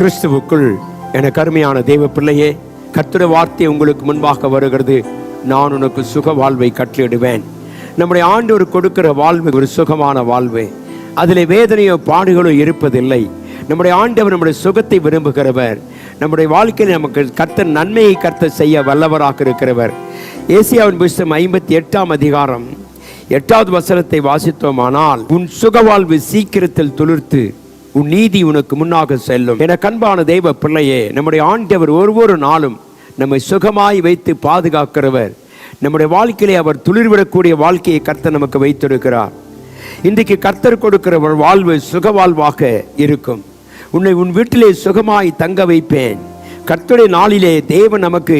கிறிஸ்துவுக்குள் என கருமையான தெய்வ பிள்ளையே கத்திர வார்த்தை உங்களுக்கு முன்பாக வருகிறது. நான் உனக்கு சுக வாழ்வை கட்டளிடுவேன் நம்முடைய ஆண்டவர் கொடுக்கிற வாழ்வு ஒரு சுகமான வாழ்வு. அதில் வேதனையோ பாடுகளோ இருப்பதில்லை. நம்முடைய ஆண்டவர் நம்முடைய சுகத்தை விரும்புகிறவர். நம்முடைய வாழ்க்கையில் நமக்கு கர்த்த நன்மையை கர்த்த செய்ய வல்லவராக இருக்கிறவர். ஏசியாவின் புஸ்தம் ஐம்பத்தி எட்டாம் அதிகாரம் எட்டாவது வசனத்தை வாசித்தோமானால் உன் சுகவாழ்வு சீக்கிரத்தில் துளிர்த்து உன் நீதி உனக்கு முன்னாக செல்லும். என கண்பான தெய்வ பிள்ளையே நம்முடைய ஆண்டவர் ஒவ்வொரு நாளும் நம்மை சுகமாய் வைத்து பாதுகாக்கிறவர். நம்முடைய வாழ்க்கையிலே அவர் துளிர்விடக்கூடிய வாழ்க்கையை கர்த்தர் நமக்கு வைத்திருக்கிறார். இன்றைக்கு கர்த்தர் கொடுக்கிற வாழ்வு சுக வாழ்வாக இருக்கும். உன்னை உன் வீட்டிலே சுகமாய் தங்க வைப்பேன். கர்த்தருடைய நாளிலே தேவன் நமக்கு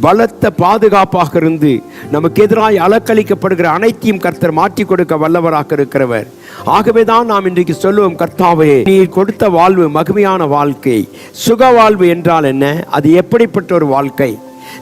பலத்த பாதுகாப்பாக இருந்து நமக்கு எதிராக அலக்களிக்கப்படுகிற அனைத்தையும் கர்த்தர் மாற்றி கொடுக்க வல்லவராக இருக்கிறவர். ஆகவே தான் நாம் இன்றைக்கு சொல்லுவோம் கர்த்தாவே நீ கொடுத்த வாழ்வு மகிமையான வாழ்க்கை. சுக வாழ்வு என்றால் என்ன? அது எப்படிப்பட்ட ஒரு வாழ்க்கை?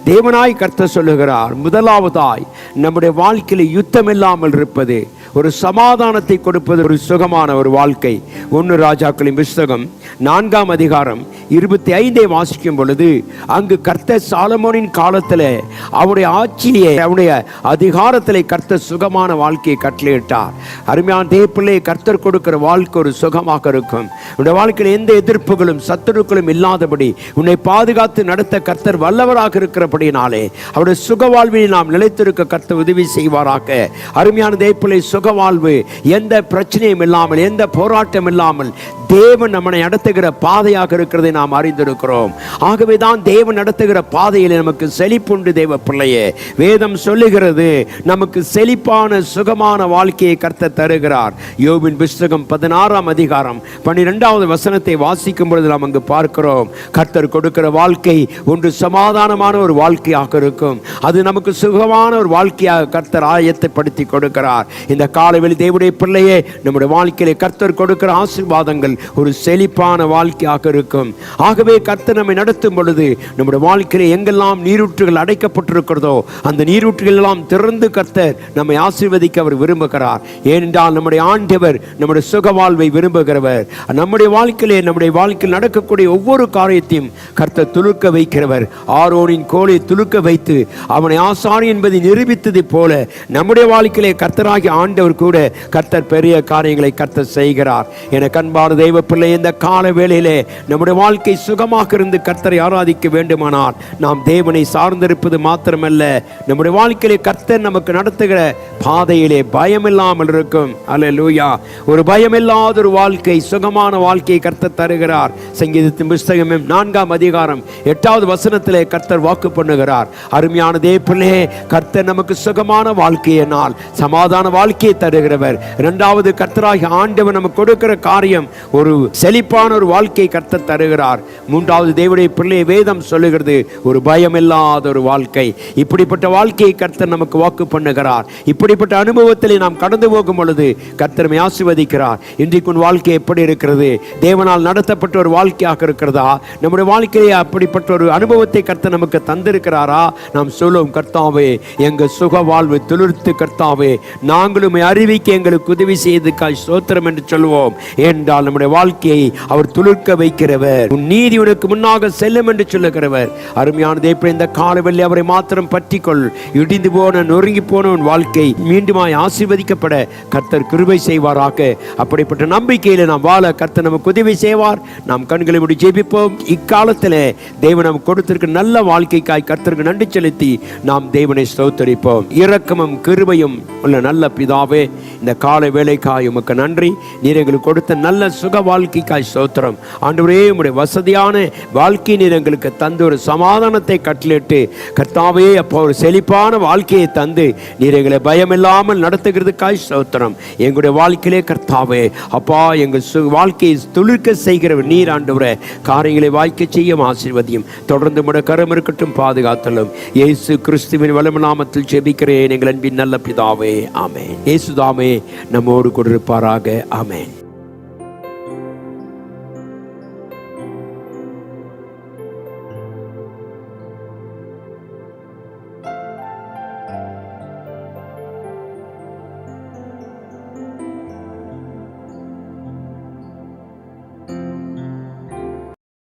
தேவனாய் கர்த்தர் சொல்லுகிறார் முதலாவதாய் நம்முடைய வாழ்க்கையில் யுத்தம் இல்லாமல் இருப்பது ஒரு சமாதானத்தை கொடுப்பது ஒரு சுகமான ஒரு வாழ்க்கை. ஒன்று ராஜாக்களின் புஸ்தகம் நான்காம் அதிகாரம் இருபத்தி ஐந்தை வாசிக்கும் பொழுது அங்கு கர்த்த சாலமோனின் காலத்தில் அவருடைய ஆட்சியை அவருடைய அதிகாரத்தில் கர்த்த சுகமான வாழ்க்கையை கட்டளையிட்டார். அருமையான தேப்பிள்ளை கர்த்தர் கொடுக்கிற வாழ்க்கை ஒரு சுகமாக இருக்கும். உன்னுடைய வாழ்க்கையில் எந்த எதிர்ப்புகளும் சத்துருக்களும் இல்லாதபடி உன்னை பாதுகாத்து நடத்த கர்த்தர் வல்லவராக இருக்கிறபடினாலே அவருடைய சுக வாழ்வில் நாம் நிலைத்திருக்க கர்த்த உதவி செய்வாராக. அருமையான தேப்பிள்ளை சுக வாழ்வு எந்த பிரச்சனையும் இல்லாமல் எந்த போராட்டம் இல்லாமல் தேவன் நம்மளை நம்மை நடத்துகிற பாதையாக இருக்கிறதை நாம் அறிந்திருக்கிறோம். ஆகவே தான் தேவன் நடத்துகிற பாதையில் நமக்கு செழிப்புண்டு தேவ பிள்ளையே. வேதம் சொல்லுகிறது நமக்கு செழிப்பான சுகமான வாழ்க்கையை கர்த்த தருகிறார். யோபின் புஸ்தகம் பதினாறாம் அதிகாரம் பன்னிரெண்டாவது வசனத்தை வாசிக்கும் பொழுது நாம் அங்கு பார்க்கிறோம். கர்த்தர் கொடுக்கிற வாழ்க்கை ஒன்று சமாதானமான ஒரு வாழ்க்கையாக இருக்கும். அது நமக்கு சுகமான ஒரு வாழ்க்கையாக கர்த்தர் ஆயத்தைப்படுத்தி கொடுக்கிறார். இந்த காலவெளி தேவனுடைய பிள்ளையே நம்முடைய வாழ்க்கையிலே கர்த்தர் கொடுக்கிற ஆசீர்வாதங்கள் ஒரு செழிப்பான வாழ்க்கையாக இருக்கும். ஆகவே கர்த்தர் நம்மை நடத்தும் பொழுது நம்முடைய வாழ்க்கையிலே எங்கெல்லாம் நீரூற்றுகள் அடைக்கப்பட்டிருக்கிறதோ அந்த நீரூற்றுகள் எல்லாம் திறந்து கர்த்தர் நம்மை ஆசீர்வதிக்க அவர் விரும்புகிறார். ஏனென்றால் நம்முடைய ஆண்டவர் நம்முடைய சுக வாழ்வை விரும்புகிறவர். நம்முடைய வாழ்க்கையிலே நம்முடைய வாழ்க்கையில் நடக்கக்கூடிய ஒவ்வொரு காரியத்தையும் கர்த்தர் துளுக்க வைக்கிறவர். ஆரோனின் கோலை துளுக்க வைத்து அவனை ஆசாரி என்பதை நிரூபித்ததைப் போல நம்முடைய வாழ்க்கையிலே கர்த்தராகி ஆண்டவர் கூட கர்த்தர் பெரிய காரியங்களை கர்த்தர் செய்கிறார். என கண்பான தெய்வ பிள்ளை இந்த கா கால வேளையிலே நம்முடைய வாழ்க்கை சுகமாக இருந்து கர்த்தரை ஆராதிக்க வேண்டுமானால் நாம் தேவனை சார்ந்திருப்பது மாத்திரமல்ல. நம்முடைய வாழ்க்கையிலே கர்த்தர் நமக்கு நடத்துகிற பாதையிலே பயமில்லாமல் இருக்கும். அல்லேலூயா ஒரு பயமில்லாத ஒரு வாழ்க்கை சுகமான வாழ்க்கையை கர்த்தர் தருகிறார். சங்கீதத்தின் புஸ்தகமும் நான்காம் அதிகாரம் எட்டாவது வசனத்திலே கர்த்தர் வாக்கு பண்ணுகிறார். அருமையான தேப்பிலே கர்த்தர் நமக்கு சுகமான வாழ்க்கையினால் சமாதான வாழ்க்கையை தருகிறவர். இரண்டாவது கர்த்தராகி ஆண்டவர் நமக்கு கொடுக்கிற காரியம் ஒரு செழிப்பான ஒரு வாழ்க்கையை கத்த தருகிறார். மூன்றாவது தேவனுடைய பிள்ளை வேதம் சொல்லுகிறது ஒரு பயம் இல்லாத ஒரு வாழ்க்கை. இப்படிப்பட்ட வாழ்க்கையை கர்த்தர் நமக்கு வாக்கு பண்ணுகிறார். இப்படிப்பட்ட அனுபவத்தில் நாம் கடந்து போகும் பொழுது கர்த்தரமை ஆசிர்வதிக்கிறார். இன்றைக்கு உன் வாழ்க்கை எப்படி இருக்கிறது? தேவனால் நடத்தப்பட்ட ஒரு வாழ்க்கையாக இருக்கிறதா? நம்முடைய வாழ்க்கையை அப்படிப்பட்ட ஒரு அனுபவத்தை கர்த்தர் நமக்கு தந்திருக்கிறாரா? நாம் சொல்லுவோம் கர்த்தாவே எங்க சுக வாழ்வு துளிர்த்து கர்த்தாவே நாங்களும் அறிவிக்க எங்களுக்கு உதவி செய்ததுக்காய் சோத்திரம் என்று சொல்வோம். என்றால் நம்முடைய வாழ்க்கையை அவர் துளிர்க்க வைக்கிறவர். உன் நீதி உனக்கு முன்னாக செல்லும் என்று சொல்லுகிறவர். அருமையான தேவப்படி இந்த காலவெள்ளி அவரை மாத்திரம் பற்றிக்கொள். இடிந்து போன நொறுங்கி போன உன் வாழ்க்கை மீண்டுமாய் ஆசீர்வதிக்கப்பட கர்த்தர் கிருபை செய்வாராக. அப்படிப்பட்ட நம்பிக்கையில் நாம் வாழ கர்த்தர் நமக்கு உதவி செய்வார். நாம் கண்களை முடி ஜெபிப்போம். இக்காலத்தில் தேவன் நமக்கு கொடுத்திருக்க நல்ல வாழ்க்கைக்காய் கர்த்தருக்கு நன்றி செலுத்தி நாம் தேவனை ஸ்தோத்தரிப்போம். இரக்கமும் கிருபையும் உள்ள நல்ல பிதாவே இந்த கால வேலைக்காய் உமக்கு நன்றி. நீர் எங்களுக்கு கொடுத்த நல்ல சுக வாழ்க்கைக்காய் ஸ்தோத்திரம். ஆண்டவரே உடைய வசதியான வாழ்க்கை நீர் எங்களுக்கு தந்து ஒரு சமாதானத்தை கட்டளிட்டு கர்த்தாவே அப்போ ஒரு செழிப்பான வாழ்க்கையை தந்து நீர் எங்களை பயமில்லாமல் நடத்துகிறதுக்காய் ஸ்தோத்திரம். எங்களுடைய வாழ்க்கையிலே கர்த்தாவே அப்பா எங்கள் சு வாழ்க்கையை துளிர்க்க செய்கிற நீர் ஆண்டவர. காரியங்களை வாய்க்க செய்யும் ஆசீர்வதியும் தொடர்ந்து முட கரம் இருக்கட்டும் பாதுகாத்தலும். இயேசு கிறிஸ்துவின் வளம நாமத்தில் ஜெபிக்கிறேன் எங்கள் அன்பின் நல்ல பிதாவே. ஆமென். இயேசுதாமே நம்மோடு கொண்டிருப்பாராக ஆமேன்.